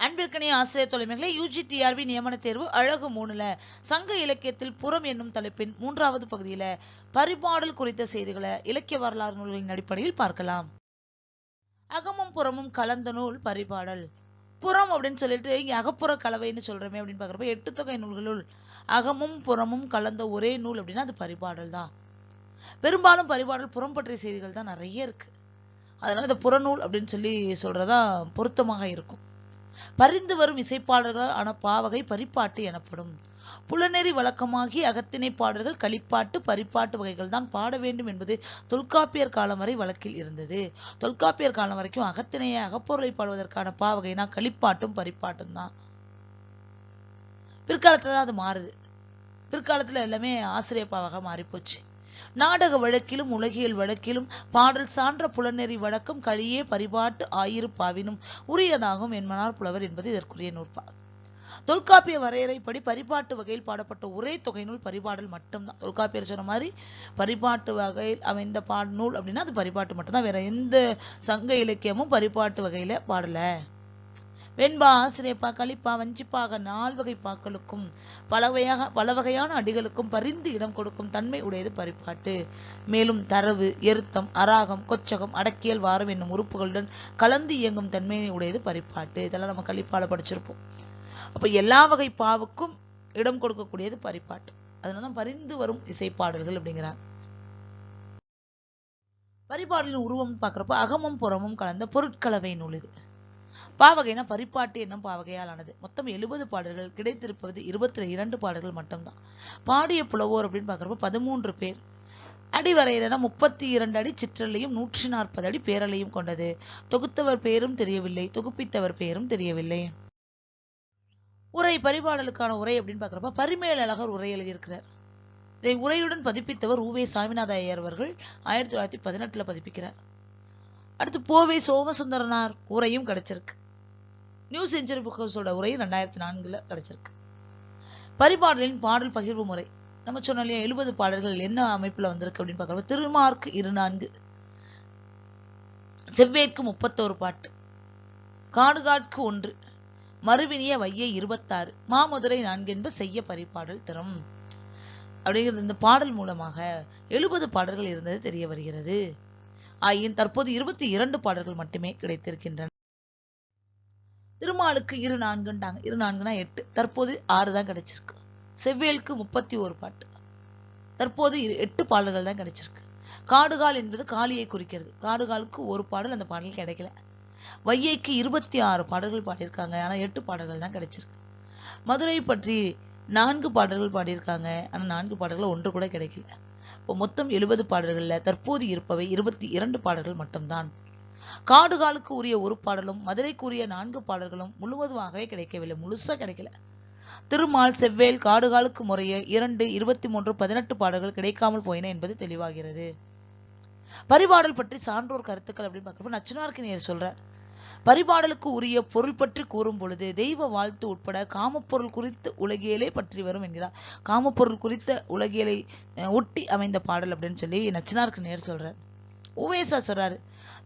அன்பிற்கனே ஆசிரியர் தொலைமைகளை UG TRP நியமன தேர்வு அழகு மூணுல சங்க இலக்கியத்தில் புறம் என்னும் தலைப்பின் மூன்றாவது பகுதியில பரிபாடல் குறித்த செய்திகளை இலக்கிய வரலாறு நூல்களின் அடிப்படையில் பார்க்கலாம். அகமும் புறமும் கலந்த நூல் பரிபாடல். புறம் அப்படின்னு சொல்லிட்டு இங்க அகப்புற கலவைன்னு சொல்கிறோமே அப்படின்னு பாக்குறப்ப எட்டு தொகை நூல்களுள் அகமும் புறமும் கலந்த ஒரே நூல் அப்படின்னா அது பரிபாடல் தான். பெரும்பாலும் பரிபாடல் புறம் பற்றிய செய்திகள் தான் நிறைய இருக்கு. அதனால இந்த புறநூல் அப்படின்னு சொல்லி சொல்றதா பொருத்தமாக இருக்கும். பரிந்து வரும் இசைப்பாடல்கள் ஆன பாவகை பரிப்பாட்டு எனப்படும். புலநெறி வழக்கமாகி அகத்திணை பாடல்கள் களிப்பாட்டு பரிப்பாட்டு வகைகள் தான் பாட வேண்டும் என்பது தொல்காப்பியர் காலம் வரை வழக்கில் இருந்தது. தொல்காப்பியர் காலம் வரைக்கும் அகத்திணையை அகப்பொருளை பாடுவதற்கான பாவகைனா களிப்பாட்டும் பரிப்பாட்டும் தான். பிற்காலத்தில் தான் அது மாறுது. பிற்காலத்துல எல்லாமே ஆசிரியர் பாவகை மாறிப்போச்சு. நாடக வழக்கிலும் உலகியல் வழக்கிலும் பாடல் சான்ற புலநெறி வழக்கம் கழியே பரிபாட்டு ஆயிருப்பாவினும் உரியதாகும் என்பனார் புலவர் என்பது இதற்குரிய நூற்பா. தொல்காப்பிய வரையறைப்படி பரிபாட்டு வகையில் பாடப்பட்ட ஒரே தொகை நூல் பரிபாடல் மட்டும்தான். தொல்காப்பியர் சொன்ன மாதிரி பரிபாட்டு வகையில் அமைந்த பாட நூல் அப்படின்னா அது பரிபாட்டு மட்டும்தான். வேற எந்த சங்க இலக்கியமும் பரிபாட்டு வகையில பாடலை. வெண்பா ஆசிரியப்பா களிப்பா வஞ்சிப்பாக நால்வகை பாக்களுக்கும் பலவையாக பல வகையான அடிகளுக்கும் பரிந்து இடம் கொடுக்கும் தன்மை உடையது பரிப்பாட்டு. மேலும் தரவு எருத்தம் அராகம் கொச்சகம் அடக்கியல் வாரம் என்னும் உறுப்புகளுடன் கலந்து இயங்கும் தன்மையை உடையது பரிபாட்டு இதெல்லாம் நம்ம களிப்பால படிச்சிருப்போம். அப்ப எல்லா வகை பாவுக்கும் இடம் கொடுக்கக்கூடியது பரிபாட்டு அதனாலதான் பரிந்து வரும் இசைப்பாடல்கள் அப்படிங்கிறாங்க. பரிபாடலின் உருவம் பார்க்குறப்ப அகமும் புறமும் கலந்த பொருட்கலவை நூல் இது. பாவகைனா பரிப்பாட்டு என்னும் பாவகையால் ஆனது மொத்தம் எழுபது பாடல்கள் கிடைத்திருப்பது இருபத்தி இரண்டு பாடல்கள் மட்டும்தான். பாடிய புலவோர் அப்படின்னு பார்க்குறப்ப பதிமூன்று பேர். அடி வரையிலனா முப்பத்தி இரண்டு அடி சிற்றலையும் நூற்றி நாற்பது அடி பேரலையும் கொண்டது. தொகுத்தவர் பெயரும் தெரியவில்லை தொகுப்பித்தவர் பெயரும் தெரியவில்லை. உரை பரிபாடலுக்கான உரை அப்படின்னு பார்க்குறப்ப பரிமேல் அழகர் உரை எழுதியிருக்கிறார். இதை உரையுடன் பதிப்பித்தவர் உவே சாமிநாத ஐயர் அவர்கள் ஆயிரத்தி தொள்ளாயிரத்தி பதினெட்டில் பதிப்பிக்கிறார். அடுத்து போவே சோமசுந்தரனார் உரையும் கிடைச்சிருக்கு. நியூ செஞ்சுரி புக்கஸோட உரை ரெண்டாயிரத்தி நான்கில் கிடச்சிருக்கு. பரிபாடலின் பாடல் பகிர்வு முறை. நம்ம சொன்னோம் இல்லையா எழுபது பாடல்கள் என்ன அமைப்பில் வந்திருக்கு அப்படின்னு பார்க்குறப்ப திருமார்க்கு இரு நான்கு செவ்வேற்கு முப்பத்தோரு பாட்டு. காடுகாட்கு ஒன்று. மறுவினிய வையை இருபத்தாறு. மாமதுரை நான்கு என்ப செய்ய பரிபாடல் திறம். அப்படிங்கிறது இந்த பாடல் மூலமாக எழுபது பாடல்கள் இருந்தது தெரிய வருகிறது. ஆயின் தற்போது இருபத்தி இரண்டு பாடல்கள் மட்டுமே கிடைத்திருக்கின்றன. திருமாலுக்கு இரு நான்குன்றாங்க. இரு நான்குனா எட்டு. தற்போது ஆறு தான் கிடைச்சிருக்கு. செவ்வேலுக்கு முப்பத்தி ஒரு பாட்டு. தற்போது இரு- எட்டு பாடல்கள் தான் கிடைச்சிருக்கு. காடுகால் என்பது காளியை குறிக்கிறது. காடுகாலுக்கு ஒரு பாடல் அந்த பாடல் கிடைக்கல. வையைக்கு இருபத்தி ஆறு பாடல்கள் பாடியிருக்காங்க. ஆனால் எட்டு பாடல்கள் தான் கிடைச்சிருக்கு. மதுரை பற்றி நான்கு பாடல்கள் பாடியிருக்காங்க. ஆனால் நான்கு பாடல்கள் ஒன்று கூட கிடைக்கல. இப்போ மொத்தம் எழுபது பாடல்களில் தற்போது இருப்பவை இருபத்தி இரண்டு பாடல்கள் மட்டும்தான். காடுகாலுக்கு உரிய ஒரு பாடலும் மதுரைக்கு உரிய நான்கு பாடல்களும் முழுவதுமாகவே கிடைக்கவில்லை. முழுசா கிடைக்கல. திருமால் செவ்வேல் காடுகாலுக்கு முறைய இரண்டு இருபத்தி மூன்று பதினெட்டு பாடல்கள் கிடைக்காமல் போயின என்பது தெளிவாகிறது. பரிபாடல் பற்றி சான்றோர் கருத்துக்கள் அப்படின்னு பார்க்கிறப்ப நச்சுனார்க்கு சொல்றார் பரிபாடலுக்கு உரிய பொருள் பற்றி கூறும் பொழுது தெய்வ வாழ்த்து உட்பட காமப்பொருள் குறித்து உலகியலே பற்றி வரும் என்கிறார். காமப்பொருள் குறித்த உலகியலை ஒட்டி அமைந்த பாடல் அப்படின்னு சொல்லி நச்சினார்க்கு நேர் சொல்றார். உவேசா சொல்றாரு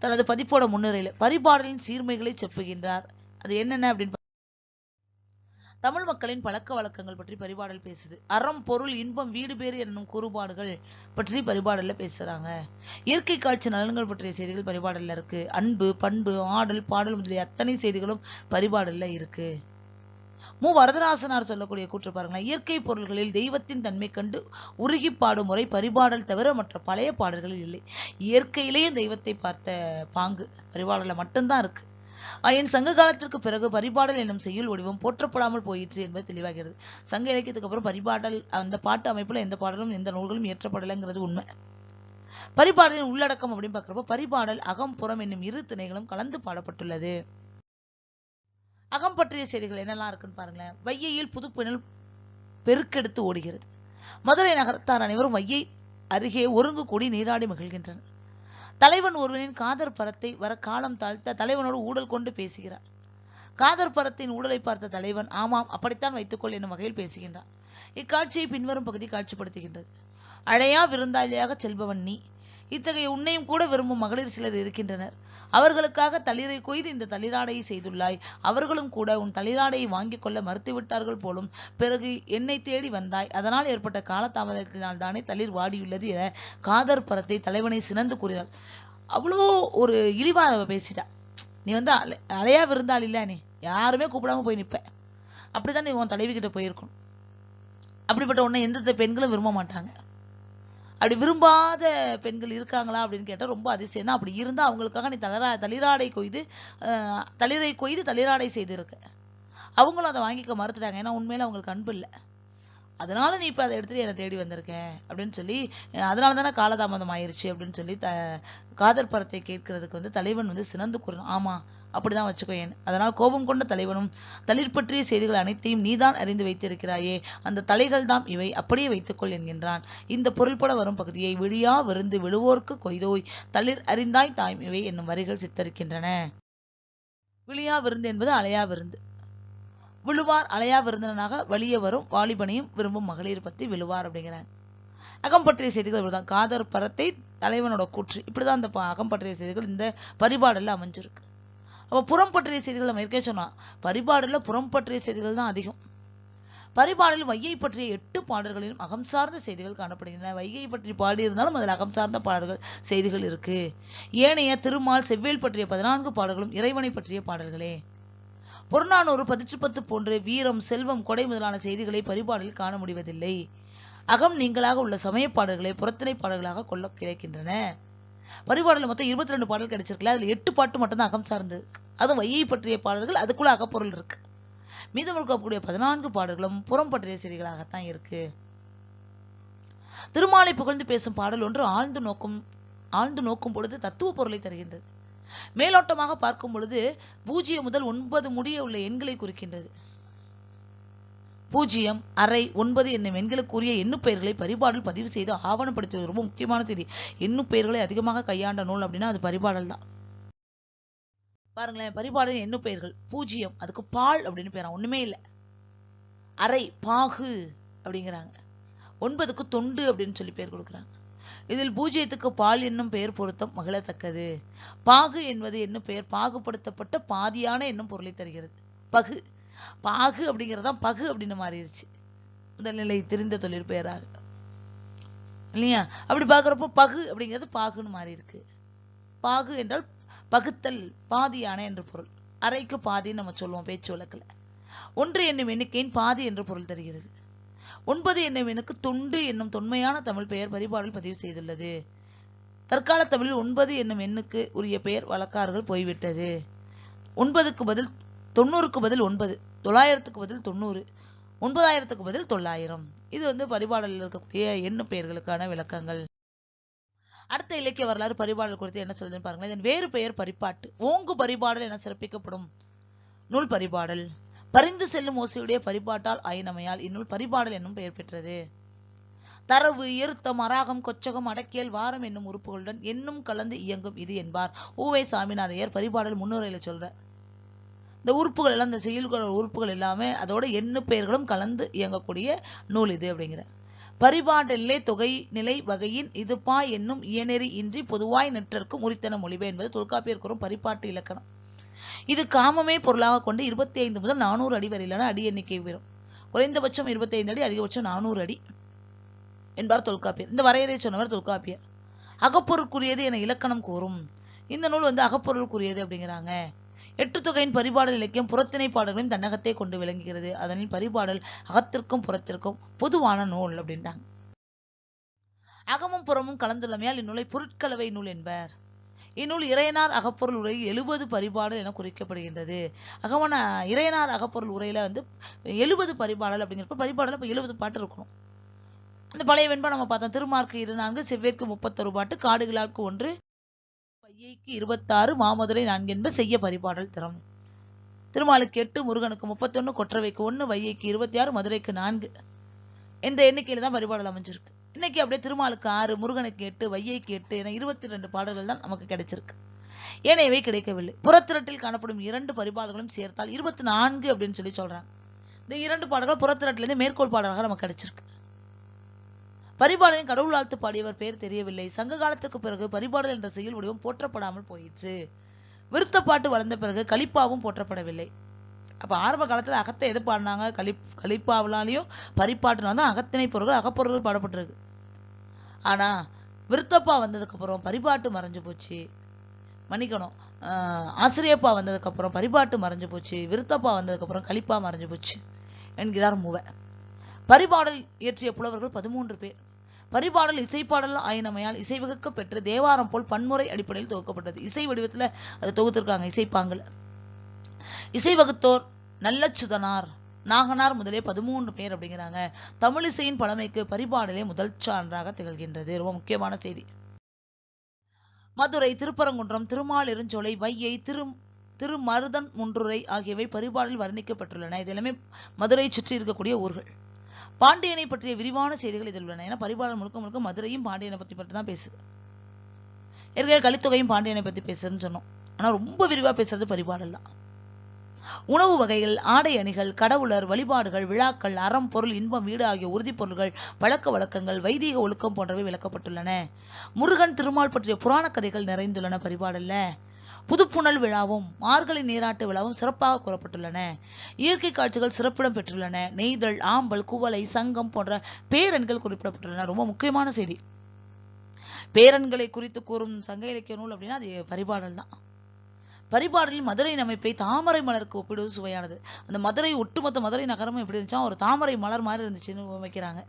தனது பதிப்போட முன்னுரையில் பரிபாடலின் சீர்மைகளை செப்புகின்றார். அது என்னென்ன அப்படின்னு தமிழ் மக்களின் பழக்க வழக்கங்கள் பற்றி பரிபாடல் பேசுது. அறம் பொருள் இன்பம் வீடு பேறு என்னும் கூறுபாடுகள் பற்றி பரிபாடலில் பேசுறாங்க. இயற்கை காட்சி நலன்கள் பற்றிய செய்திகள் பரிபாடல்ல இருக்கு. அன்பு பண்பு ஆடல் பாடல் முதலிய அத்தனை செய்திகளும் பரிபாடலில் இருக்கு. மு. வரதராசனார் சொல்லக்கூடிய கூற்று பாருங்களேன். இயற்கை பொருள்களில் தெய்வத்தின் தன்மை கண்டு உருகி பாடும் முறை பரிபாடல் தவிர மற்ற பழைய பாடல்களில் இல்லை. இயற்கையிலேயும் தெய்வத்தை பார்த்த பாங்கு பரிபாடலில் மட்டும்தான் இருக்கு. என் சங்க காலத்திற்கு பிறகு பரிபாடல் என்னும் செய்யுள் வடிவம் போற்றப்படாமல் போயிற்று என்பது தெளிவாகிறது. சங்க இலக்கியத்துக்கு அப்புறம் பரிபாடல் அந்த பாட்டு அமைப்பில் எந்த பாடலும் எந்த நூல்களும் இயற்றப்படலைங்கிறது உண்மை. பரிபாடலின் உள்ளடக்கம் அப்படின்னு பார்க்குறப்போ பரிபாடல் அகம் புறம் என்னும் இரு திணைகளும் கலந்து பாடப்பட்டுள்ளது. அகம் பற்றிய செய்திகள் என்னெல்லாம் இருக்குன்னு பாருங்களேன். வையையில் புதுப்பினல் பெருக்கெடுத்து ஓடுகிறது. மதுரை நகரத்தார் அனைவரும் வையை அருகே ஒருங்கு கூடி நீராடி மகிழ்கின்றனர். தலைவன் ஒருவனின் காதர் பரத்தை வர காலம் தாழ்த்த தலைவனோடு ஊடல் கொண்டு பேசுகிறார். காதர் பரத்தின் ஊடலை பார்த்த தலைவன் ஆமாம் அப்படித்தான் வைத்துக்கொள் என்னும் வகையில் பேசுகின்றான். இக்காட்சியை பின்வரும் பகுதி காட்சிப்படுத்துகின்றது. அழையா விருந்தாளியாக செல்பவன் நீ இத்தகைய உன்னையும் கூட விரும்பும் மகளிர் சிலர் இருக்கின்றனர். அவர்களுக்காக தளிரை கொய்து இந்த தளிராடையை செய்துள்ளாய். அவர்களும் கூட உன் தளிராடையை வாங்கிக் கொள்ள மறுத்துவிட்டார்கள் போலும் பிறகு என்னை தேடி வந்தாய். அதனால் ஏற்பட்ட காலதாமதத்தினால் தானே தளிர் வாடியுள்ளது என காதர் பரத்தை தலைவனை சினந்து கூறினார் அவ்வளோ ஒரு இழிவா அவ பேசிட்டா. நீ வந்து அலை அலையா விருந்தாள் இல்ல நீ? யாருமே கூப்பிடாம போய் நிற்ப அப்படிதான் நீ உன் தலைவி கிட்ட போயிருக்கணும் அப்படிப்பட்ட உன்னை எந்த பெண்களும் விரும்ப மாட்டாங்க. அப்படி விரும்பாத பெண்கள் இருக்காங்களா அப்படின்னு கேட்டால் ரொம்ப அதிசயம். தான் அப்படி இருந்தால் அவங்களுக்காக நீ தளரா தளிராடை கொய்து தளிரை கொய்து தளிராடை செய்திருக்க. அவங்களும் அதை வாங்கிக்க மறுத்துட்டாங்க. ஏன்னா உண்மையில் அவங்களுக்கு அன்பு இல்லை. அதனால நீ இப்ப அதை எடுத்துட்டு என்னை தேடி வந்திருக்க? அப்படின்னு சொல்லி அஹ், அதனால தானே காலதாமதம் ஆயிருச்சு அப்படின்னு சொல்லி த காதர் பரத்தை கேட்கறதுக்கு வந்து தலைவன் வந்து சினந்து கூறணும். ஆமா அப்படிதான் வச்சுக்கோ ஏன். அதனால் கோபம் கொண்ட தலைவனும் தளிர் பற்றிய செய்திகள் அனைத்தையும் நீதான் அறிந்து வைத்திருக்கிறாயே. அந்த தலைகள் தாம் இவை அப்படியே வைத்துக்கொள் என்கின்றான். இந்த பொருள்பட வரும் பகுதியை விழியா விருந்து விழுவோர்க்கு கொய்தோய் தளிர் அறிந்தாய் தாய் இவை என்னும் வரிகள் சித்தரிக்கின்றன. விழியா விருந்து என்பது அலையா விருந்து. விழுவார் அலையா விருந்தினனாக வெளியே வரும் வாலிபனையும் விரும்பும் மகளிர் பத்தி விழுவார் அப்படிங்கிறாங்க. அகம்பற்றிய செய்திகள் இவ்வளவுதான். காதர் பரத்தை தலைவனோட கூற்று. இப்படிதான் அந்த ப- செய்திகள் இந்த பரிபாடல்ல அமைஞ்சிருக்கு. அப்போ புறம் பற்றிய செய்திகள் நம்ம இருக்கே சொன்னா பரிபாடல புறம் பற்றிய செய்திகள் தான் அதிகம். பரிபாடலில் வையை பற்றிய எட்டு பாடல்களிலும் அகம் சார்ந்த செய்திகள் காணப்படுகின்றன. வையை பற்றி பாடியிருந்தாலும் அதில் அகம் சார்ந்த பாடல்கள் செய்திகள் இருக்கு. ஏனைய திருமால் செவ்வேல் பற்றிய பதினான்கு பாடல்களும் இறைவனை பற்றிய பாடல்களே. புறநானூறு பதிற்றுப்பத்து போன்று வீரம் செல்வம் கொடை முதலான செய்திகளை பரிபாடலில் காண முடிவதில்லை. அகம் நீங்களாக உள்ள சமய பாடல்களை புறத்திணை பாடல்களாக கொள்ள கிடைக்கின்றன. பரிபாடல் மொத்தம் இருபத்தி ரெண்டு பாடல் கிடைச்சிருக்குல்ல அதில் எட்டு பாட்டு மட்டும்தான் அகம் சார்ந்து. அது வையை பற்றிய பாடல்கள் அதுக்குள்ள அகப்பொருள் இருக்கு. மீதம் இருக்கக்கூடிய பதினான்கு பாடல்களும் புறம் பற்றிய செய்திகளாகத்தான் இருக்கு. திருமாலை புகழ்ந்து பேசும் பாடல் ஒன்று ஆழ்ந்து நோக்கும் ஆழ்ந்து நோக்கும் பொழுது தத்துவ பொருளை தருகின்றது. மேலோட்டமாக பார்க்கும் பொழுது பூஜ்ஜியம் முதல் ஒன்பது முடிய உள்ள எண்களை குறிக்கின்றது. பூஜ்ஜியம் அரை ஒன்பது என்னும் எண்களுக்குரிய எண்ணுப்பெயர்களை பரிபாடல் பதிவு செய்து ஆவணப்படுத்துவது ரொம்ப முக்கியமான செய்தி. எண்ணுப்பெயர்களை அதிகமாக கையாண்ட நூல் அப்படின்னா அது பரிபாடல் தான். பாருங்களேன் பரிபாடல் எண்ணுப்பெயர்கள். பூஜ்ஜியம் அதுக்கு பால் அப்படின்னு பேரா. ஒண்ணுமே இல்லை. அரை பாகு அப்படிங்கிறாங்க. ஒன்பதுக்கு தொண்டு அப்படின்னு சொல்லி பேர் கொடுக்குறாங்க. இதில் பூஜ்ஜியத்துக்கு பால் என்னும் பெயர் பொருத்தம் மகிழத்தக்கது. பாகு என்பது என்னும் பெயர் பாகுபடுத்தப்பட்ட பாதியான என்னும் பொருளை தருகிறது. பகு. பாகு அப்படிங்கறதுதான் பகு அப்படின்னு மாறிடுச்சு. முதல்நிலை தெரிந்த தொழில் பெயராக. இல்லையா? அப்படி பார்க்குறப்போ பகு அப்படிங்கிறது பாகுன்னு மாறி இருக்கு பாகு என்றால் பகுத்தல் பாதியான என்று பொருள். அரைக்கு பாதின்னு நம்ம சொல்லுவோம் பேச்சு வழக்குல. ஒன்று என்னும் எண்ணிக்கையின் பாதி என்று பொருள் தருகிறது? ஒன்பது என்னும் எண்ணுக்கு தொண்டு என்னும் தொன்மையான தமிழ் பெயர் பரிபாடல் பதிவு செய்துள்ளது. தற்கால தமிழில் ஒன்பது என்னும் எண்ணுக்கு உரிய பெயர் வழக்காறுகள் போய்விட்டது. ஒன்பதுக்கு பதில் தொண்ணூறுக்கு பதில் ஒன்பது தொள்ளாயிரத்துக்கு பதில் தொண்ணூறு ஒன்பதாயிரத்துக்கு பதில் தொள்ளாயிரம். இது வந்து பரிபாடலில் இருக்கக்கூடிய எண்ணு பெயர்களுக்கான விளக்கங்கள். அடுத்த இலக்கிய வரலாறு பரிபாடல் குறித்து என்ன சொல்லுதுன்னு பாருங்களேன். இதன் வேறு பெயர் பரிபாட்டு ஓங்கு பரிபாடல் என சிறப்பிக்கப்படும் நூல் பரிபாடல். பரிந்து செல்லும் ஓசையுடைய பரிபாட்டால் ஆயினமையால் இந்நூல் பரிபாடல் என்னும் பெயர் பெற்றது. தரவு இருத்தம் அராகம் கொச்சகம் அடக்கியல் வாரம் என்னும் உறுப்புகளுடன் என்னும் கலந்து இயங்கும் இது என்பார். ஊவை சாமிநாதையர் பரிபாடல் முன்னுரையில சொல்ற. இந்த உறுப்புகள் எல்லாம் இந்த செயல்கள் உறுப்புகள் எல்லாமே அதோட எண்ணு பெயர்களும் கலந்து இயங்கக்கூடிய நூல் இது அப்படிங்கிற. பரிபாடல்லே தொகை நிலை வகையின் இதுபா என்னும் இயநெறி இன்றி பொதுவாய் நற்றற்கும் உரித்தன மொழிவே என்பது தொல்காப்பியர் கூறும் பரிபாட்டு இலக்கணம். இது காமமே பொருளாக கொண்டு இருபத்தி ஐந்து முதல் நானூறு அடி வரையிலான அடி எண்ணிக்கை வரும் குறைந்தபட்சம் இருபத்தி ஐந்து அடி அதிகபட்சம் நானூறு அடி என்பார் தொல்காப்பியர். இந்த வரையறை சொன்னவர் தொல்காப்பியர். அகப்பொருட்குரியது என இலக்கணம் கூறும். இந்த நூல் வந்து அகப்பொருளுக்குரியது அப்படிங்கிறாங்க. எட்டு தொகையின் பரிபாடல் இலக்கியம் புறத்திணை பாடல்களையும் தன்னகத்தை கொண்டு விளங்குகிறது. அதனின் பரிபாடல் அகத்திற்கும் புறத்திற்கும் பொதுவான நூல் அப்படின்றாங்க. அகமும் புறமும் கலந்துள்ளமையால் இந்நூலை பொருட்கலவை நூல் என்பர். இந்நூல் இறையனார் அகப்பொருள் உரையில் எழுபது பரிபாடல் என குறிக்கப்படுகின்றது. அகவன இறையனார் அகப்பொருள் உரையில் வந்து எழுபது பரிபாடல் அப்படிங்கிறப்ப பரிபாடல் இப்போ எழுபது பாட்டு இருக்கணும். அந்த பழைய வெண்பா நம்ம பார்த்தோம். திருமார்க்கு இரு நான்கு செவ்வேற்கு முப்பத்தொரு பாட்டு காடுகளாக்கு ஒன்று பையைக்கு இருபத்தாறு மாமதுரை நான்கு என்ப செய்ய பரிபாடல் திறம். திருமாலுக்கு எட்டு முருகனுக்கு முப்பத்தொன்று கொற்றவைக்கு ஒன்று வையைக்கு இருபத்தி ஆறு மதுரைக்கு நான்கு. இந்த எண்ணிக்கையில் தான் பரிபாடல் அமைஞ்சிருக்கு? இன்னைக்கு அப்படியே திருமாலுக்கு ஆறு முருகனுக்கு எட்டு வையைக்கு எட்டு என இருபத்தி ரெண்டு பாடல்கள் தான் நமக்கு கிடைச்சிருக்கு. ஏனையவை கிடைக்கவில்லை? புறத்திரட்டில் காணப்படும் இரண்டு பரிபாடல்களும் சேர்த்தால் இருபத்தி நான்கு அப்படின்னு சொல்லி சொல்றாங்க. இந்த இரண்டு பாடல்கள் புறத்திரட்டிலிருந்து மேற்கோள் பாடலாக நமக்கு கிடைச்சிருக்கு. பரிபாடலின் கடவுள் வாழ்த்து பாடியவர் பெயர் தெரியவில்லை. சங்க காலத்திற்கு பிறகு பரிபாடல் என்ற செயல் வடிவம் போற்றப்படாமல் போயிற்று. விருத்தப்பாட்டு வளர்ந்த பிறகு கலிப்பாவும் போற்றப்படவில்லை. அப்போ ஆரம்ப காலத்தில் அகத்தை எது பாடினாங்க? களி கலிப்பாவிலாலையும் பரிப்பாட்டினாலும் தான் அகத்திணை பொருள்கள் அகப்பொருள்கள் பாடப்பட்டிருக்கு. ஆனால் விருத்தப்பா வந்ததுக்கப்புறம் பரிபாட்டு மறைஞ்சு போச்சு. மன்னிக்கணும். ஆசிரியப்பா வந்ததுக்கப்புறம் பரிபாட்டு மறைஞ்சு போச்சு. விருத்தப்பா வந்ததுக்கப்புறம் கலிப்பா மறைஞ்சு போச்சு என்கிறார் மூவ. பரிபாடல் இயற்றிய புலவர்கள் பதிமூன்று பேர். பரிபாடல் இசைப்பாடல் ஆயினமையால் இசைவகுக்க பெற்று தேவாரம் போல் பன்முறை அடிப்படையில் தொகுக்கப்பட்டது இசை வடிவத்தில் அதை தொகுத்திருக்காங்க இசைப்பாங்கல். இசை வகுத்தோர் நல்லச்சுதனார் நாகனார் முதலே பதிமூன்று பேர் அப்படிங்கிறாங்க. தமிழிசையின் பழமைக்கு பரிபாடலே முதல் சான்றாக திகழ்கின்றது. ரொம்ப முக்கியமான செய்தி. மதுரை திருப்பரங்குன்றம் திருமாலிருஞ்சோலை வையை திரு திருமருதன் முன்றுரை ஆகியவை பரிபாடலில் வர்ணிக்கப்பட்டுள்ளன. இது எல்லாமே மதுரை சுற்றி இருக்கக்கூடிய ஊர்கள். பாண்டியனை பற்றிய விரிவான செய்திகள் இதில் உள்ளன. ஏன்னா பரிபாடல் முழுக்க முழுக்க மதுரையும் பாண்டியனை பற்றி பற்றி தான் பேசுது. ஏற்கனவே கலித்தொகையும் பாண்டியனை பத்தி பேசுறதுன்னு சொன்னோம். ஆனா ரொம்ப விரிவா பேசுறது பரிபாடல் தான். உணவு வகைகள் ஆடை அணிகள் கடவுளர் வழிபாடுகள் விழாக்கள் அறம் பொருள் இன்பம் வீடு ஆகிய உறுதிப்பொருள்கள் பழக்க வழக்கங்கள் வைதீக ஒழுக்கம் போன்றவை விளக்கப்பட்டுள்ளன. முருகன் திருமால் பற்றிய புராண கதைகள் நிறைந்துள்ளன பரிபாடல்ல. புதுப்புணல் விழாவும் மார்கழி நீராட்டு விழாவும் சிறப்பாக கூறப்பட்டுள்ளன. இயற்கை காட்சிகள் சிறப்பிடம் பெற்றுள்ளன. நெய்தல் ஆம்பல் குவளை சங்கம் போன்ற பேரன்கள் குறிப்பிடப்பட்டுள்ளன. ரொம்ப முக்கியமான செய்தி. பேரன்களை குறித்து கூறும் சங்க இலக்கிய நூல் அப்படின்னா அது பரிபாடல் தான் பரிபாடலில் மதுரையின் அமைப்பை தாமரை மலருக்கு ஒப்பிடுவது சுவையானது. அந்த மதுரை ஒட்டுமொத்த மதுரை நகரமும் எப்படி இருந்துச்சா ஒரு தாமரை மலர் மாதிரி இருந்துச்சுன்னு அமைக்கிறாங்க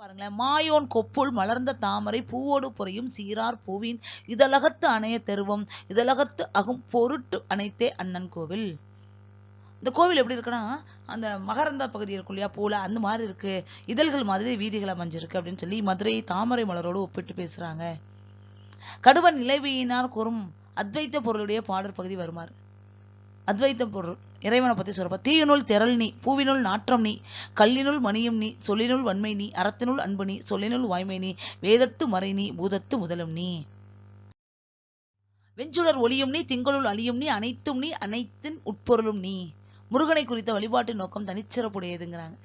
பாருங்களேன் மாயோன் கொப்புள் மலர்ந்த தாமரை பூவோடு பொறையும் சீரார் பூவின் இதழகத்து அணைய தெருவம் இதழகத்து அகும் பொருட்டு அணைத்தே அண்ணன் கோவில். இந்த கோவில் எப்படி இருக்குன்னா அந்த மகரந்த பகுதி இருக்கும் இல்லையா பூல அந்த மாதிரி இருக்கு. இதழ்கள் மாதிரி வீதிகள் அமைஞ்சிருக்கு அப்படின்னு சொல்லி மதுரை தாமரை மலரோடு ஒப்பிட்டு பேசுறாங்க. கடுவன் நிலைவியினார் கூறும் அத்வைத்த பொருளுடைய பாடற் பகுதி வருமாறு. அத்வைத்த பொருள் இறைவனை பத்தி சொல்றப்ப தீயினுள் திரள் நீ பூவினுள் நாற்றம் நீ கல்லினுள் மணியும் நீ சொல்லினுள் வன்மை நீ அறத்தினுள் அன்பு நீ சொல்லினுள் வாய்மை நீ வேதத்து மறை நீ பூதத்து முதலும் நீ. வெஞ்சுடர் ஒளியும் நீ திங்களுள் அழியும் நீ அனைத்தும் நீ அனைத்தின் உட்பொருளும் நீ. முருகனை குறித்த வழிபாட்டு நோக்கம் தனிச்சிறப்புடையதுங்கிறாங்க.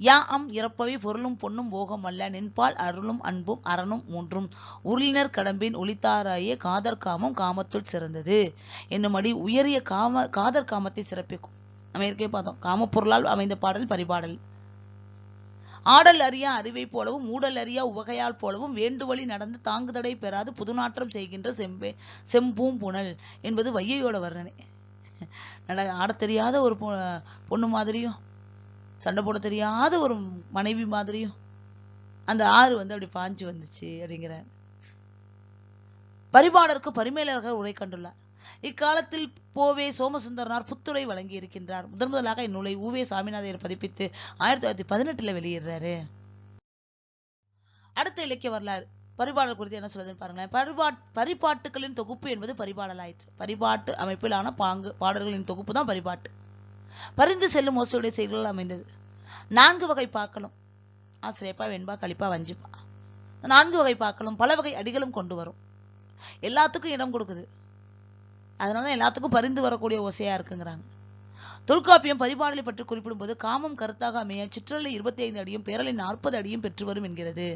யா அம் இறப்பவை பொருளும் பொன்னும் போகம் அல்ல. நின்பால் அருளும் அன்பும் அரணும் மூன்றும். உருளினர் கடம்பின் ஒளித்தாராயே காதர் காமம் காமத்துள் சிறந்தது. என்னும்படி உயரிய காம காதர் காமத்தை சிறப்பிக்கும். நம்ம ஏற்கனவே பார்த்தோம். காமப்பொருளால் அமைந்த பாடல் பரிபாடல். ஆடல் அறியா அறிவை போலவும் ஊடல் அறியா உவகையால் போலவும் வேண்டுவழி நடந்து தாங்குதடை பெறாது புதுநாற்றம் செய்கின்ற செம்பே செம்பூம் புனல் என்பது வையையோட வர்ணனை. நட ஆடத் தெரியாத ஒரு பொ- பொண்ணு மாதிரியும் சண்டை போட தெரியாத ஒரு மனைவி மாதிரியும் அந்த ஆறு வந்து அப்படி பாஞ்சு வந்துச்சு அப்படிங்கிறார். பரிபாடருக்கு பரிமேலராக உரை கண்டுள்ளார். இக்காலத்தில் போவே சோமசுந்தரனார் புத்துரை வழங்கி இருக்கின்றார். முதன் முதலாக இந்நூலை ஊவே சாமிநாதையர் பதிப்பித்து ஆயிரத்தி தொள்ளாயிரத்தி பதினெட்டுல வெளியிடுறாரு. அடுத்த இலக்கிய வரலாறு பரிபாடல் குறித்து என்ன சொல்லுதுன்னு பாருங்களேன். பரிபாட் பரிபாட்டுகளின் தொகுப்பு என்பது பரிபாடல் ஆயிற்று பரிபாட்டு அமைப்பிலான பாங்கு பாடல்களின் தொகுப்பு தான் பரிபாட்டு. பரிந்து செல்லும் ஓசையுடைய செயல்கள் அமைந்தது. நான்கு வகை பாக்களும் ஆசிரியப்பா வெண்பா களிப்பா வஞ்சிப்பா. நான்கு வகை பாக்களும் பல வகை அடிகளும் கொண்டு வரும். எல்லாத்துக்கும் இடம் கொடுக்குது. அதனால எல்லாத்துக்கும் பரிந்து வரக்கூடிய ஓசையா இருக்குங்கிறாங்க. தொல்காப்பியம் பரிபாடலை பற்றி குறிப்பிடும்போது காமம் கருத்தாக அமைய சிற்றலை இருபத்தி ஐந்து அடியும் பேரலை நாற்பது அடியும் பெற்று வரும் என்கிறது.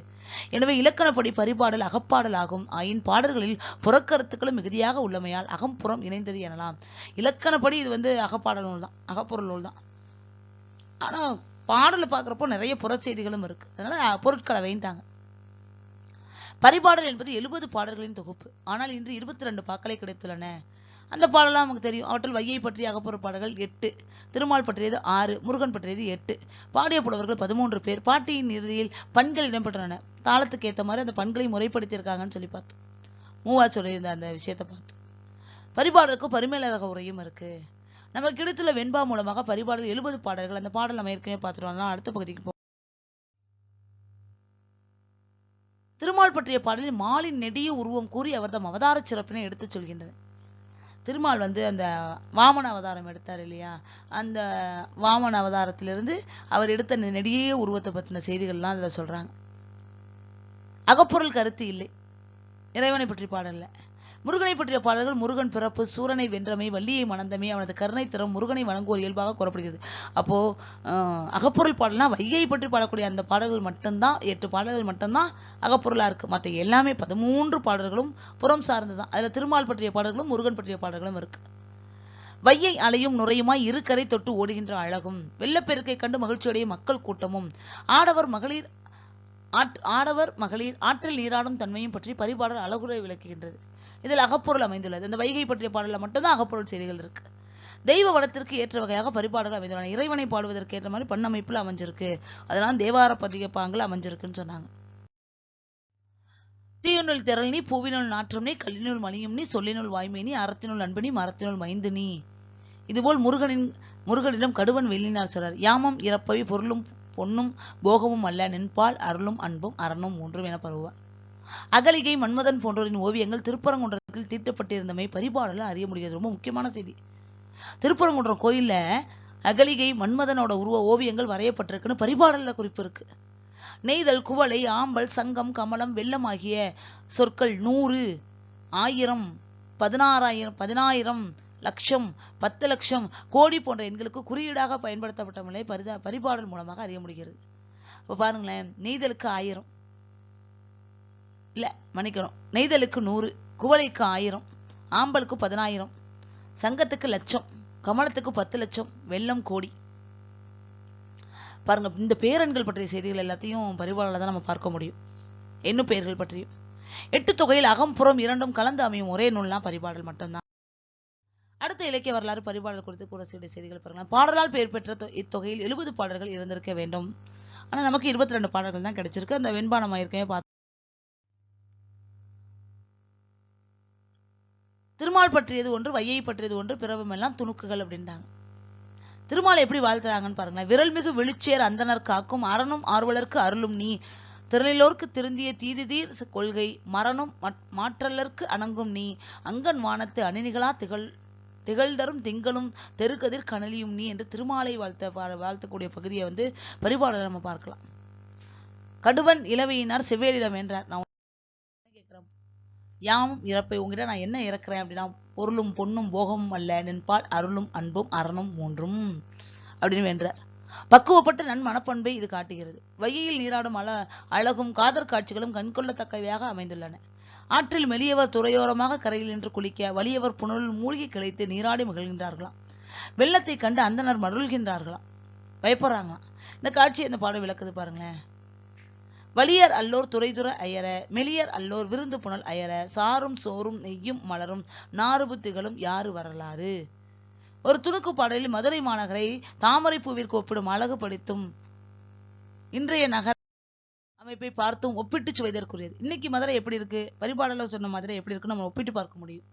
எனவே இலக்கணப்படி பரிபாடல் அகப்பாடல் ஆகும் ஆயின் பாடல்களில் புறக்கருத்துக்களும் மிகுதியாக உள்ளமையால் அகம்புறம் இணைந்தது எனலாம். இலக்கணப்படி இது வந்து அகப்பாடல் நூல் தான் அகப்பொருள் நூல் தான் ஆனால் பாடலை பார்க்குறப்போ நிறைய புறச்செய்திகளும் இருக்குது அதனால் பொருட்களை வைந்தாங்க பரிபாடல் என்பது எழுபது பாடல்களின் தொகுப்பு. ஆனால் இன்று இருபத்தி ரெண்டு பாக்களை கிடைத்துள்ளன. அந்த பாடலாம் நமக்கு தெரியும். அவற்றில் வையை பற்றிய அகப்புற பாடல்கள் எட்டு திருமால் பற்றியது ஆறு முருகன் பற்றியது எட்டு பாடிய புலவர்கள் பதிமூன்று பேர் பாட்டியின் இறுதியில் பண்கள் இடம்பெற்றன. தாளத்துக்கு ஏற்ற மாதிரி அந்த பண்களை முறைப்படுத்தியிருக்காங்கன்னு சொல்லி பார்த்தோம். மூவா சொல்லியிருந்த அந்த விஷயத்தை பார்த்தோம். பரிபாடலுக்கு பரிமேலழக உரையும் இருக்கு. நமக்கு கிடைத்துள்ள வெண்பா மூலமாக பரிபாடல் எழுபது பாடல்கள் அந்த பாடல் நம்ம ஏற்கனவே பார்த்துருவோம் அடுத்த பகுதிக்கு போ திருமால் பற்றிய பாடலில் மாலின் நெடிய உருவம் கூறி அவர்தம் அவதார சிறப்பினை எடுத்துச் சொல்கின்றனர். திருமால் வந்து அந்த வாமன அவதாரம் எடுத்தார் இல்லையா? அந்த வாமன அவதாரத்திலிருந்து அவர் எடுத்த அந்த நெடிய உருவத்தை பற்றின செய்திகள்லாம் அதில் சொல்றாங்க. அகப்பொருள் கருத்து இல்லை. இறைவனை பற்றி பாடல்ல. முருகனை பற்றிய பாடல்கள் முருகன் பிறப்பு சூரனை வென்றமை வள்ளியை மணந்தமை அவனது கருணை திறம் முருகனை வணங்குவோர் இயல்பாக கூறப்படுகிறது. அப்போ அகப்பொருள் பாடல்னா வையை பற்றி பாடக்கூடிய அந்த பாடல்கள் மட்டும்தான் எட்டு பாடல்கள் மட்டும்தான் அகப்பொருளா இருக்கு. மற்ற எல்லாமே பதிமூன்று பாடல்களும் புறம் சார்ந்துதான் அதுல திருமால் பற்றிய பாடல்களும் முருகன் பற்றிய பாடல்களும் இருக்கு. வையை அலையும் நுரையுமாய் இருக்கரை தொட்டு ஓடுகின்ற அழகும் வெள்ளப்பெருக்கை கண்டு மகிழ்ச்சியுடைய மக்கள் கூட்டமும் ஆடவர் மகளிர் ஆட்- ஆடவர் மகளிர் ஆற்றில் நீராடும் தன்மையும் பற்றி பரிபாடல் அழகுரை விளக்குகின்றது. இதில் அகப்பொருள் அமைந்துள்ளது. இந்த வைகை பற்றிய பாடலில் மட்டும்தான் அகப்பொருள் செய்திகள் இருக்கு. தெய்வ வளத்திற்கு ஏற்ற வகையாக பரிபாடல்கள் அமைந்துள்ளன. இறைவனை பாடுவதற்கு ஏற்ற மாதிரி பண்ணமைப்புல அமைஞ்சிருக்கு. அதெல்லாம் தேவார பதிக பாங்கில் அமைஞ்சிருக்குன்னு சொன்னாங்க. தீயுனுள் திரள் நீ பூவினுள் நாற்றம் நீ கல்லினுள் மணியும் நீ சொல்லினுள் வாய்மை நீ அறத்தினுள் அன்பனி மரத்தினுள் மைந்து நீ. இதுபோல் முருகனின் முருகனிடம் கடுவன் வெள்ளினார் சொல்றார். யாமம் இறப்பவி பொருளும் பொன்னும் போகமும் அல்ல. நின்பால் அருளும் அன்பும் அரணும் மூன்றும் என பருவார் அகலிகை மன்மதன் போன்றோரின் ஓவியங்கள் திருப்பரங்குன்றத்தில் தீட்டப்பட்டிருந்தமை பரிபாடல அறிய முடியாது ரொம்ப முக்கியமான செய்தி. திருப்பரங்குன்றம் கோயிலில் அகலிகை மன்மதனோட உருவ ஓவியங்கள் வரையப்பட்டிருக்குன்னு பரிபாடலில் குறிப்பு இருக்கு. நெய்தல் குவளை ஆம்பல் சங்கம் கமலம் வெள்ளம் ஆகிய சொற்கள் நூறு ஆயிரம் பதினாறாயிரம் பதினாயிரம் லட்சம் பத்து லட்சம் கோடி போன்ற எண்களுக்கு குறியீடாக பயன்படுத்தப்பட்ட நிலை பரிதா பரிபாடல் மூலமாக அறிய முடிகிறது. இப்போ பாருங்களேன் நெய்தலுக்கு ஆயிரம். இல்லை மன்னிக்கணும். நெய்தலுக்கு நூறு குவளைக்கு ஆயிரம் ஆம்பலுக்கு பதினாயிரம் சங்கத்துக்கு லட்சம் கமலத்துக்கு பத்து லட்சம் வெள்ளம் கோடி. பாருங்க இந்த பேரன்கள் பற்றிய செய்திகள் எல்லாத்தையும் பரிபாடல தான் நம்ம பார்க்க முடியும். என்ன பெயர்கள் பற்றியும்? எட்டு தொகையில் அகம்புறம் இரண்டும் கலந்து அமையும் ஒரே நூல்லாம் பரிபாடல் மட்டும்தான். அடுத்த இலக்கிய வரலாறு பரிபாடல் குறித்து கூற செய்திகள் பாருங்க பாடலால் பெயர் பெற்ற தொ- இத்தொகையில் எழுபது பாடல்கள் இருந்திருக்க வேண்டும். ஆனா நமக்கு இருபத்தி ரெண்டு பாடல்கள் தான் கிடைச்சிருக்கு. அந்த வெண்பானம் ஏற்கனவே பார்த்து திருமால் பற்றியது ஒன்று வையை பற்றியது ஒன்று பிறவுமெல்லாம் துணுக்குகள் அப்படின்றாங்க. திருமால் எப்படி வாழ்த்துறாங்கன்னு பாருங்களேன். விரல்மிகு விழிச்சேர் அந்தனர் காக்கும் அரணும் ஆர்வலர்க்கு அருளும் நீ. திரளிலோர்க்கு திருந்திய தீதிதீர் கொள்கை மரணம் மாற்றலர்க்கு அணங்கும் நீ. அங்கன் வானத்து அணினிகளா திகழ் திகழ்தரும் திங்களும் தெருக்கதிர் கனலியும் நீ என்று திருமாலை வாழ்த்த பா- வாழ்த்தக்கூடிய பகுதியை வந்து பரிபாடலை நம்ம பார்க்கலாம். கடுவன் இளவையினார் செவ்வேலிடம் என்றார். நான் யாமும் இறப்பை உங்ககிட்ட நான் என்ன இறக்குறேன் அப்படின்னா பொருளும் பொன்னும் போகமும் அல்ல. நின்பால் அருளும் அன்பும் அறனும் மூன்றும் அப்படின்னு வென்றார். பக்குவப்பட்ட நன் மனப்பண்பை இது காட்டுகிறது. வையில் நீராடும் அழ அழகும் காதற் காட்சிகளும் கண்கொள்ளத்தக்கவையாக அமைந்துள்ளன. ஆற்றில் மெலியவர் துறையோரமாக கரையில் நின்று குளிக்க வலியவர் புனலில் மூழ்கி கிளைத்து நீராடி மகிழ்கின்றார்களாம். வெள்ளத்தை கண்டு அந்தனர் மருள்கின்றார்களாம். பயப்படுறாங்களாம். இந்த காட்சியை இந்த பாடம் விளக்குது பாருங்களேன். வலியர் அல்லோர் துறைதுற அயர மெலியர் அல்லோர் விருந்து புனல் அயர சாரும் சோறும் நெய்யும் மலரும் நாறுபு திகழும் யாரு வரலாறு? ஒரு துணுக்கு பாடலில் மதுரை மாநகரை தாமரை பூவிற்கு ஒப்பிடும் அழகு படித்தும் இன்றைய நகர அமைப்பை பார்த்தும் ஒப்பிட்டு சுவைதற்குரியது. இன்னைக்கு மதுரை எப்படி இருக்கு? வரிபாடலில் சொன்ன மதுரை எப்படி இருக்குன்னு நம்ம ஒப்பிட்டு பார்க்க முடியும்.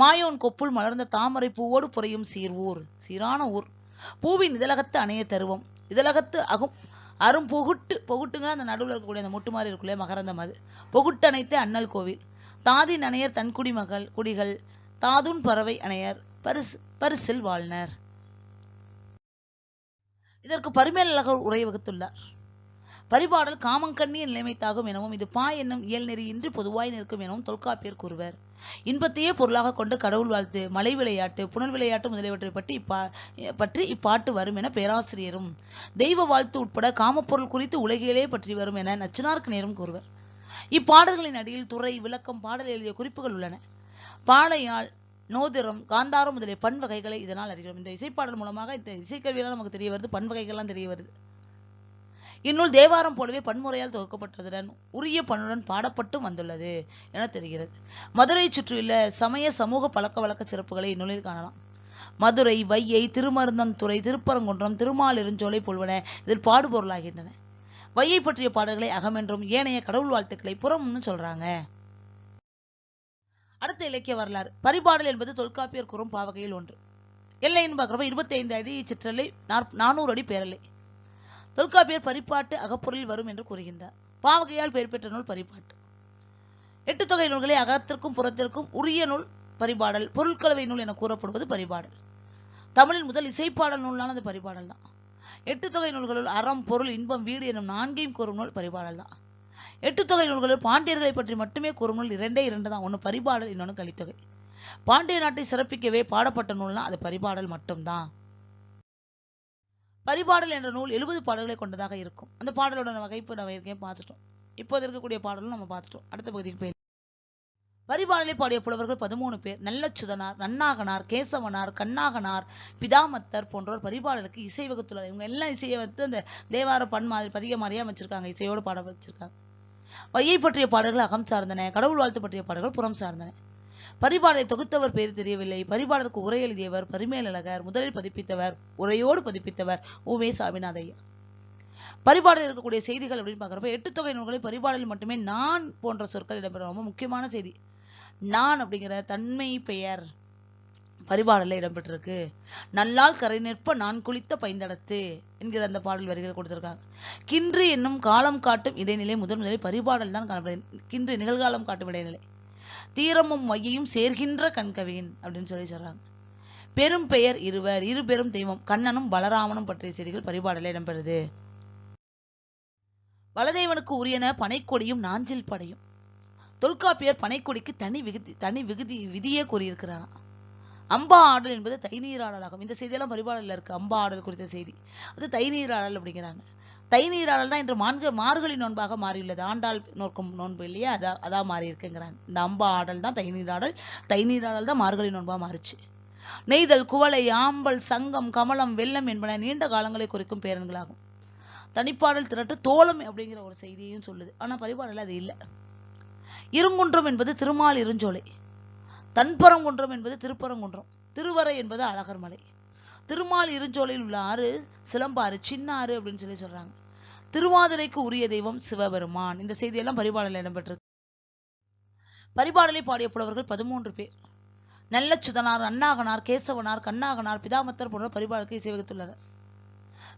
மாயோன் கொப்புள் மலர்ந்த தாமரை பூவோடு புரையும் சீர் ஊர் சீரான ஊர். பூவின் இதழகத்து அணைய தருவம் இதழகத்து அகும் அரும் பொகுட்டு பொகுட்டுங்கன்னா அந்த நடுவில் இருக்கக்கூடிய அந்த மொட்டு மாதிரி இருக்குல்ல மகரந்தம் அது பொகுட்டு அணைத்து அண்ணல் கோவில். தாதின் அணையர் தன்குடி மகள் குடிகள் தாதுன் பறவை அணையர் பரிசு பரிசில் வாழ்னர். இதற்கு பரிமேலழகர் உரை வகுத்துள்ளார். பரிபாடல் காமங்கண்ணிய நிலைமை தாகும் எனவும் இது பா என்னும் இயல் நெறியின்றி பொதுவாய் நிற்கும் எனவும் தொல்காப்பியர் கூறுவர். இன்பத்தையே பொருளாக கொண்டு கடவுள் வாழ்த்து மலை விளையாட்டு புனல் விளையாட்டு முதலியவற்றை பற்றி இப்பா பற்றி இப்பாட்டு வரும் என பேராசிரியரும். தெய்வ வாழ்த்து உட்பட காமப்பொருள் குறித்து உலகிலே பற்றி வரும் என நச்சினார்க்கு நேரும் கூறுவர். இப்பாடல்களின் அடியில் துறை விளக்கம் பாடல் எழுதிய குறிப்புகள் உள்ளன. பாளையாள் நோதிரம் காந்தாரம் முதலிய பண்வகைகளை இதனால் அறிகிறோம். இந்த இசைப்பாடல் மூலமாக இந்த இசைக்கருவியெல்லாம் நமக்கு தெரிய வருது பண்வகைகள்லாம் தெரிய வருது. இந்நூல் தேவாரம் போலவே பன்முறையால் தொகுக்கப்பட்டதுடன் உரிய பண்ணுடன் பாடப்பட்டும் வந்துள்ளது என தெரிகிறது. மதுரை சுற்றியுள்ள சமய சமூக பழக்க வழக்க சிறப்புகளை இந்நூலில் காணலாம். மதுரை வையை திருமருந்தந்துறை திருப்பரங்குன்றம் திருமாலிருஞ்சோலை போல்வன இதில் பாடுபொருளாகின்றன. வையை பற்றிய பாடல்களை அகமென்றும் ஏனைய கடவுள் வாழ்த்துக்களை புறம்னு சொல்றாங்க. அடுத்த இலக்கிய வரலாறு. பரிபாடல் என்பது தொல்காப்பியர் கூறும் பாவகையில் ஒன்று. எல்லைன்னு பார்க்குறப்ப இருபத்தி ஐந்து அடி சிற்றலை நானூறு அடி பேரலை. தொல்காப்பியர் பரிபாட்டு அகப்பொருளில் வரும் என்று கூறுகின்றார். பாவகையால் பெயர் பெற்ற நூல் பரிபாட்டு எட்டு தொகை நூல்களை அகத்திற்கும் புறத்திற்கும் உரிய நூல் பரிபாடல் பொருட்கலவை நூல் என கூறப்படுவது பரிபாடல். தமிழின் முதல் இசைப்பாடல் நூலான அந்த பரிபாடல் தான். எட்டு தொகை நூல்களுள் அறம் பொருள் இன்பம் வீடு எனும் நான்கையும் கூறும் நூல் பரிபாடல் தான். எட்டு தொகை நூல்களில் பாண்டியர்களை பற்றி மட்டுமே கூறும் நூல் இரண்டே இரண்டு தான். ஒன்று பரிபாடல் இன்னொன்று கலித்தொகை. பாண்டிய நாட்டை சிறப்பிக்கவே பாடப்பட்ட நூல்னா அது பரிபாடல் மட்டும்தான். பரிபாடல் என்ற நூல் எழுபது பாடல்களை கொண்டதாக இருக்கும். அந்த பாடலோட வகைப்பு நம்ம ஏற்கனவே பார்த்துட்டோம். இப்போது இருக்கக்கூடிய பாடலும் நம்ம பார்த்துட்டோம். அடுத்த பகுதிக்கு போய் பரிபாடலை பாடிய புலவர்கள் பதிமூணு பேர். நல்லச்சுதனார் நன்னாகனார் கேசவனார் கண்ணாகனார் பிதாமத்தர் போன்றோர் பரிபாடலுக்கு இசை வகுத்துள்ளார் இவங்க எல்லாம் இசையை வந்து அந்த தேவார பண் மாதிரி பதிக மாதிரியா வச்சிருக்காங்க இசையோடு பாட வச்சிருக்காங்க. வையை பற்றிய பாடல்கள் அகம் சார்ந்தன கடவுள் வாழ்த்து பற்றிய பாடல்கள் புறம் சார்ந்தன. பரிபாடலை தொகுத்தவர் பேர் தெரியவில்லை. பரிபாடலுக்கு உரை எழுதியவர் பரிமேலழகர் முதலில் பதிப்பித்தவர் உரையோடு பதிப்பித்தவர் உமே சாமிநாதையர் பரிபாடலில் இருக்கக்கூடிய செய்திகள் அப்படின்னு பார்க்குறப்ப எட்டு தொகை நூல்களில் பரிபாடலில் மட்டுமே நான் போன்ற சொற்கள் இடம்பெறும். ரொம்ப முக்கியமான செய்தி. நான் அப்படிங்கிற தன்மை பெயர் பரிபாடலில் இடம்பெற்றிருக்கு. நல்லால் கரை நிற்ப நான் குளித்த பைந்தடத்து என்கிற அந்த பாடல் வரிகள் கொடுத்திருக்காங்க. கின்று என்னும் காலம் காட்டும் இடைநிலை முதன் முதலில் பரிபாடல் தான் காணப்படுகிறது. கின்று நிகழ்காலம் காட்டும் இடைநிலை. தீரமும் மையையும் சேர்கின்ற கண்கவியின் அப்படின்னு சொல்லி சொல்றாங்க. பெரும் பெயர் இருவர் இரு பெரும் தெய்வம் கண்ணனும் பலராமனும் பற்றிய செய்திகள் பரிபாடலில் இடம்பெறுது. வலதேவனுக்கு உரியன பனைக்கொடியும் நாஞ்சில் படையும். தொல்காப்பியர் பனைக்கொடிக்கு தனி விகுதி தனி விகுதி விதியே கூறியிருக்கிறாராம் அம்பா ஆடல் என்பது தைநீராடலாகும் இந்த செய்தியெல்லாம் பரிபாடலில் இருக்கு. அம்பா ஆடல் குறித்த செய்தி. அது தைநீராடல் அப்படிங்கிறாங்க. தைநீராடல் தான் இன்று மான்கு மார்கழி நோன்பாக மாறியுள்ளது. ஆண்டாள் நோக்கும் நோன்பு இல்லையா? அதான் அதான் மாறி இருக்குங்கிறாங்க இந்த அம்பா ஆடல் தான் தைநீராடல் தைநீராடல் தான் மார்கழி நோன்பாக மாறுச்சு. நெய்தல் குவளை ஆம்பல் சங்கம் கமலம் வெள்ளம் என்பன நீண்ட காலங்களை குறிக்கும் பேரன்களாகும். தனிப்பாடல் திரட்டு தோலம் அப்படிங்கிற ஒரு செய்தியையும் சொல்லுது. ஆனால் பரிபாடல் அது இல்லை. இருங்குன்றம் என்பது திருமால் இருஞ்சோலை. தன்பரங்குன்றம் என்பது திருப்பரங்குன்றம். திருவரை என்பது அழகர்மலை. திருமால் இருஞ்சோலையில் உள்ள ஆறு சிலம்பாறு சின்ன ஆறு அப்படின்னு சொல்லி சொல்றாங்க. திருவாதிரைக்கு உரிய தெய்வம் சிவபெருமான். இந்த செய்தியெல்லாம் பரிபாடலில் இடம்பெற்றிருக்கு. பரிபாடலை பாடிய புலவர்கள் பதிமூன்று பேர். நல்லச்சுதனார் அண்ணாகனார் கேசவனார் கண்ணாகனார் பிதாமத்தர் போன்ற பரிபாடலுக்கு இசை வகுத்துள்ளனர்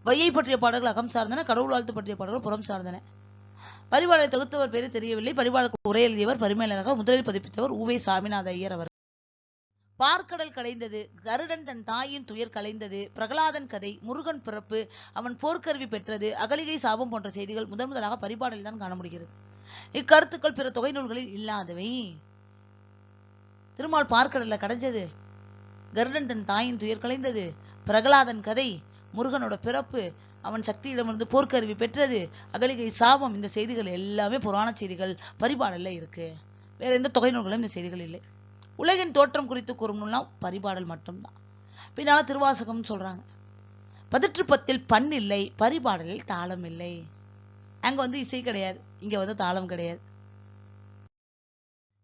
வையை பற்றிய பாடல்கள் அகம் சார்ந்தன கடவுள் வாழ்த்து பற்றிய பாடல்கள் புறம் சார்ந்தன. பரிபாடலை தொகுத்தவர் பேரு தெரியவில்லை. பரிபாடலுக்கு உரை எழுதியவர் முதலில் பதிப்பித்தவர் உவே சாமிநாத ஐயர் அவர் பார்க்கடல் கலைந்தது கருடன் தன் தாயின் துயர் கலைந்தது பிரகலாதன் கதை முருகன் பிறப்பு அவன் போர்க்கருவி பெற்றது அகலிகை சாபம் போன்ற செய்திகள் முதன் முதலாக பரிபாடலில் தான் காண முடிகிறது இக்கருத்துக்கள் பிற தொகை நூல்களில் இல்லாதவை. திருமால் பார்க்கடல்ல கடைஞ்சது கருடன் தன் தாயின் துயர் கலைந்தது பிரகலாதன் கதை முருகனோட பிறப்பு அவன் சக்தியிடமிருந்து போர்க்கருவி பெற்றது அகலிகை சாபம் இந்த செய்திகள் எல்லாமே புராண செய்திகள் பரிபாடல்ல இருக்கு. வேற எந்த தொகை நூல்களும் இந்த செய்திகள் இல்லை. உலகின் தோற்றம் குறித்து கூறும் நூல்னா பரிபாடல் மட்டும்தான். பின்னால் திருவாசகம்னு சொல்றாங்க. பதிற்றுப்பத்தில் பண் இல்லை பரிபாடலில் தாளம் இல்லை. அங்க வந்து இசை கிடையாது இங்க வந்து தாளம் கிடையாது.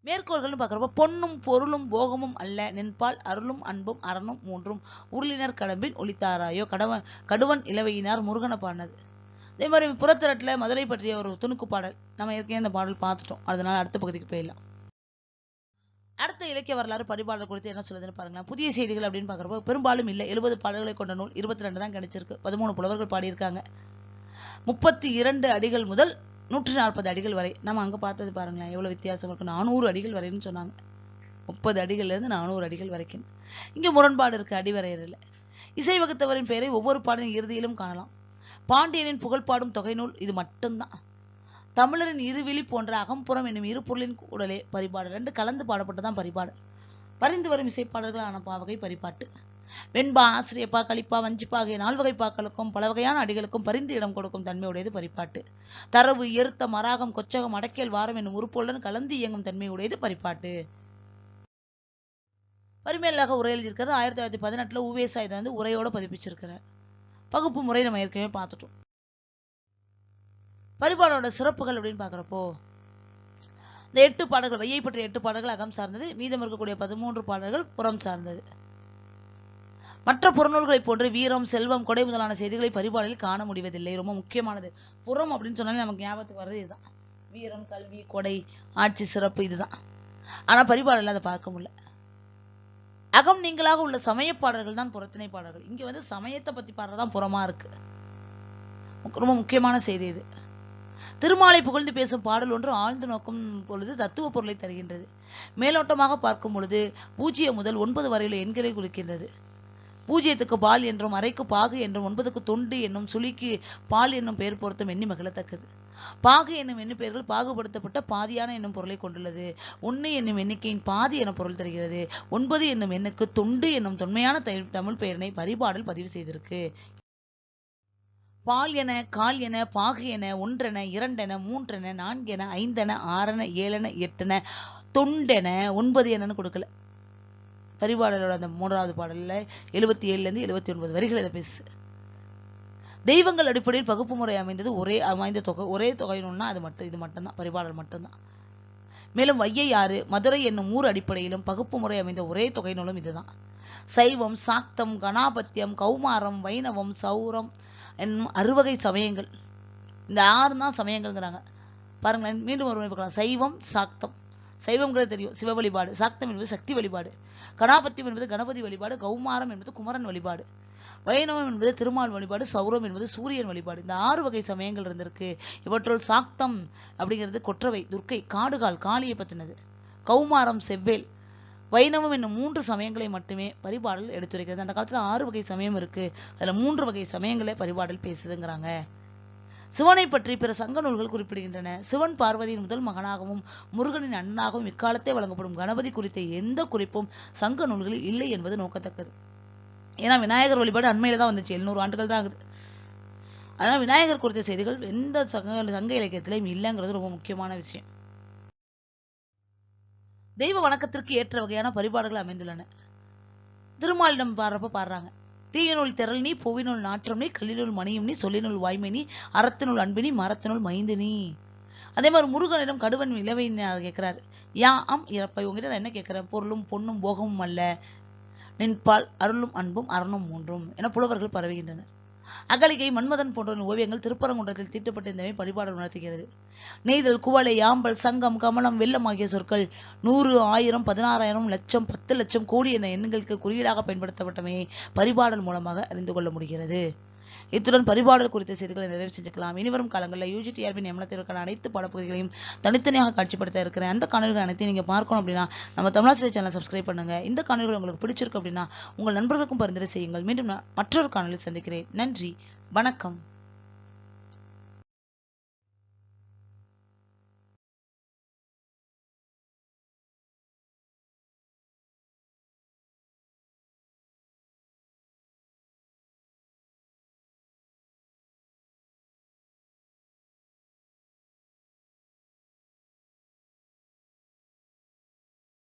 மேற்கோள்கள்னு பார்க்குறப்ப பொன்னும் பொருளும் போகமும் அல்ல நின்பால் அருளும் அன்பும் அரணும் மூன்றும். உருளினர் கடம்பின் ஒளித்தாராயோ கடவன் கடுவன் இளவையினார் முருகனை பாடினது. அதே மாதிரி புறத்திரட்டில் மதுரை பற்றிய ஒரு துணுக்கு பாடல். நம்ம ஏற்கனவே இந்த பாடல் பார்த்துட்டோம். அதனால அடுத்த பகுதிக்கு போயிடலாம். அடுத்த இலக்கிய வரலாறு பரிபாடல் குறித்து என்ன சொல்லுதுன்னு பாருங்களேன். புதிய செய்திகள் அப்படின்னு பார்க்குறப்போ பெரும்பாலும் இல்லை. எழுபது பாடல்களை கொண்ட நூல் இருபத்தி ரெண்டு தான் கிடைச்சிருக்கு. பதிமூணு புலவர்கள் பாடியிருக்காங்க. முப்பத்தி இரண்டு அடிகள் முதல் நூற்றி நாற்பது அடிகள் வரை. நம்ம அங்கே பார்த்தது பாருங்களேன் எவ்வளோ வித்தியாசம் இருக்கும் நானூறு அடிகள் வரைன்னு சொன்னாங்க. முப்பது அடிகள்லேருந்து நானூறு அடிகள் வரைக்கும். இங்கே முரண்பாடு இருக்குது அடிவரையறில் இசை வகுத்தவரின் பெயரை ஒவ்வொரு பாடலின் இறுதியிலும் காணலாம். பாண்டியனின் புகழ்பாடும் தொகை நூல் இது மட்டும்தான். தமிழரின் இருவிழி போன்ற அகம்புறம் என்னும் இரு பொருளின் உடலே பரிபாடல் ரெண்டு கலந்து பாடப்பட்டதான் பரிபாடல் பரிந்து வரும் இசைப்பாடல்களான பாவகை பரிபாட்டு. வெண்பா ஆசிரியப்பா களிப்பா வஞ்சிப்பா ஆகிய நால்வகை பாக்களுக்கும் பல வகையான அடிகளுக்கும் பரிந்து இடம் கொடுக்கும் தன்மையுடையது பரிப்பாட்டு தரவு எருத்த மராகம் கொச்சகம் அடக்கியல் வாரம் என்னும் உறுப்புடன் கலந்து இயங்கும் தன்மையுடையது பரிப்பாட்டு பரிமேலாக உரை எழுதியிருக்கிறது ஆயிரத்தி தொள்ளாயிரத்தி பதினெட்டுல உவேசா இதை வந்து உரையோட பதிப்பிச்சிருக்கிறார். பகுப்பு முறை நம்ம ஏற்கனவே பார்த்துட்டோம். பரிபாடோட சிறப்புகள் அப்படின்னு பார்க்குறப்போ இந்த எட்டு பாடல்கள் வையை பற்றிய எட்டு பாடல்கள் அகம் சார்ந்தது மீதம் இருக்கக்கூடிய பதிமூன்று பாடல்கள் புறம் சார்ந்தது. மற்ற புறநூல்களைப் போன்று வீரம் செல்வம் கொடை முதலான செய்திகளை பரிபாடலில் காண முடிவதில்லை. ரொம்ப முக்கியமானது. புறம் அப்படின்னு சொன்னாலே நமக்கு ஞாபகத்துக்கு வர்றது இதுதான். வீரம் கல்வி கொடை ஆட்சி சிறப்பு இதுதான். ஆனா பரிபாடலில் அதை பார்க்க முடியல. அகம் நீங்களாக உள்ள சமய பாடல்கள் தான் புறத்திணை பாடல்கள். இங்க வந்து சமயத்தை பத்தி பாடுறதான் புறமா இருக்கு. ரொம்ப முக்கியமான செய்தி இது. திருமாலை புகழ்ந்து பேசும் பாடல் ஒன்று ஆழ்ந்து நோக்கும் பொழுது தத்துவ பொருளை தருகின்றது. மேலோட்டமாக பார்க்கும் பொழுது பூஜ்ஜியம் முதல் ஒன்பது வரையில எண்களை குறிக்கின்றது. பூஜ்ஜியத்துக்கு பால் என்றும் அரைக்கு பாகு என்றும் ஒன்பதுக்கு தொண்டு என்னும் சுழிக்கு பால் என்னும் பெயர் பொருத்தம் எண்ணி மகிழத்தக்கது. பாகு என்னும் எண்ணு பெயர்கள் பாகுபடுத்தப்பட்ட பாதியான என்னும் பொருளை கொண்டுள்ளது. ஒன்று என்னும் எண்ணிக்கையின் பாதி என பொருள் தருகிறது. ஒன்பது என்னும் எண்ணுக்கு தொண்டு என்னும் தொன்மையான தமிழ் பெயரினை பரிபாடல் பதிவு செய்திருக்கு. பால் என கால் என பாகு என ஒன்றென இரண்டென மூன்றென நான்கென ஐந்தென ஆறென ஏழென எட்டென தொண்டென ஒன்பது என்னன்னு கொடுக்கல. பரிபாடலோட அந்த மூன்றாவது பாடல்ல எழுபத்தி ஏழுல இருந்து எழுபத்தி ஒன்பது வரிகள் இதை பேசு. தெய்வங்கள் அடிப்படையில் பகுப்பு முறை அமைந்தது ஒரே அமைந்த தொகை ஒரே தொகைன்னு அது மட்டும் இது மட்டும்தான் பரிபாடல் மட்டும்தான். மேலும் வையையாறு மதுரை என்னும் ஊர் அடிப்படையிலும் பகுப்பு முறை அமைந்த ஒரே தொகை நூலும் இதுதான். சைவம் சாக்தம் கணாபத்தியம் கௌமாரம் வைணவம் சௌரம் என்னும் அறுவகை சமயங்கள். இந்த ஆறு தான் சமயங்கள்ங்கிறாங்க. பாருங்களேன் மீண்டும் ஒரு பார்க்கலாம். சைவம் சாக்தம். சைவம்ங்கிறது தெரியும். சிவ வழிபாடு. சாக்தம் என்பது சக்தி வழிபாடு. கணாபத்தியம் என்பது கணபதி வழிபாடு. கௌமாரம் என்பது குமரன் வழிபாடு. வைணவம் என்பது திருமால் வழிபாடு. சௌரம் என்பது சூரியன் வழிபாடு. இந்த ஆறு வகை சமயங்கள் இருந்திருக்கு. இவற்றுள் சாக்தம் அப்படிங்கிறது கொற்றவை துர்க்கை காடுகால் காளியை பற்றினது. கௌமாரம் செவ்வேல் வைணவம் என்னும் மூன்று சமயங்களை மட்டுமே பரிபாடல் எடுத்துரைக்கிறது. அந்த காலத்துல ஆறு வகை சமயம் இருக்கு. அதுல மூன்று வகை சமயங்களை பரிபாடல் பேசுதுங்கிறாங்க. சிவனை பற்றி பிற சங்க நூல்கள் குறிப்பிடுகின்றன. சிவன் பார்வதியின் முதல் மகனாகவும் முருகனின் அண்ணனாகவும் இக்காலத்தே வழங்கப்படும் கணபதி குறித்த எந்த குறிப்பும் சங்க நூல்களில் இல்லை என்பது நோக்கத்தக்கது. ஏன்னா விநாயகர் வழிபாடு அண்மையில தான் வந்துச்சு. எழுநூறு ஆண்டுகள் தான் ஆகுது. அதனால் விநாயகர் குறித்த செய்திகள் எந்த சங்க சங்க இலக்கியத்திலையும் இல்லைங்கிறது ரொம்ப முக்கியமான விஷயம். தெய்வ வணக்கத்திற்கு ஏற்ற வகையான பரிபாடுகள் அமைந்துள்ளன. திருமாலிடம் பாடுறப்ப பாடுறாங்க. தீயநூல் திரள் நீ புவிநூல் நாற்றம் நீ கல்லினுள் மணியும் நீ சொல்லினுள் வாய்மை நீ அறத்தினுள் அன்பினி மரத்தினுள் மைந்து நீ. அதே மாதிரி முருகனிடம் கடுவன் இளவையினார் கேட்கிறாரு? யா அம் இறப்பை. உங்ககிட்ட நான் என்ன கேட்கிறேன்? பொருளும் பொன்னும் போகமும் அல்ல. நின்பால் அருளும் அன்பும் அரணும் மூன்றும் என புலவர்கள் பரவுகின்றனர். அகலிகை மன்மதன் போன்ற ஓவியங்கள் திருப்பரங்குன்றத்தில் தீட்டப்பட்டிருந்தவை பரிபாடல் உணர்த்துகிறது. நெய்தல் குவளை யாம்பல் சங்கம் கமலம் வெள்ளம் ஆகிய சொற்கள் நூறு ஆயிரம் பதினாறாயிரம் லட்சம் பத்து லட்சம் கோடி என எண்களுக்கு குறியீடாக பயன்படுத்தப்பட்டமையை பரிபாடல் மூலமாக அறிந்து கொள்ள முடிகிறது. இத்துடன் பரிபாடல் குறித்த செய்திகளை நிறைவு செஞ்சுக்கலாம். இனிவரும் காலங்களில் யூஜிடிஆர்பி நியமனத்திற்கான அனைத்து பாடப்பகுதிகளையும் தனித்தனியாக காட்சிப்படுத்த இருக்கிறேன் அந்த காணொலிகள் அனைத்தையும் நீங்க பார்க்கணும் அப்படின்னா நம்ம தமிழாசிரியர் சேனல் சப்ஸ்கிரைப் பண்ணுங்க. இந்த காணொலிகள் உங்களுக்கு பிடிச்சிருக்கு அப்படின்னா உங்கள் நண்பர்களுக்கும் பரிந்துரை செய்யுங்கள். மீண்டும் நான் மற்றொரு காணொலி சந்திக்கிறேன். நன்றி. வணக்கம்.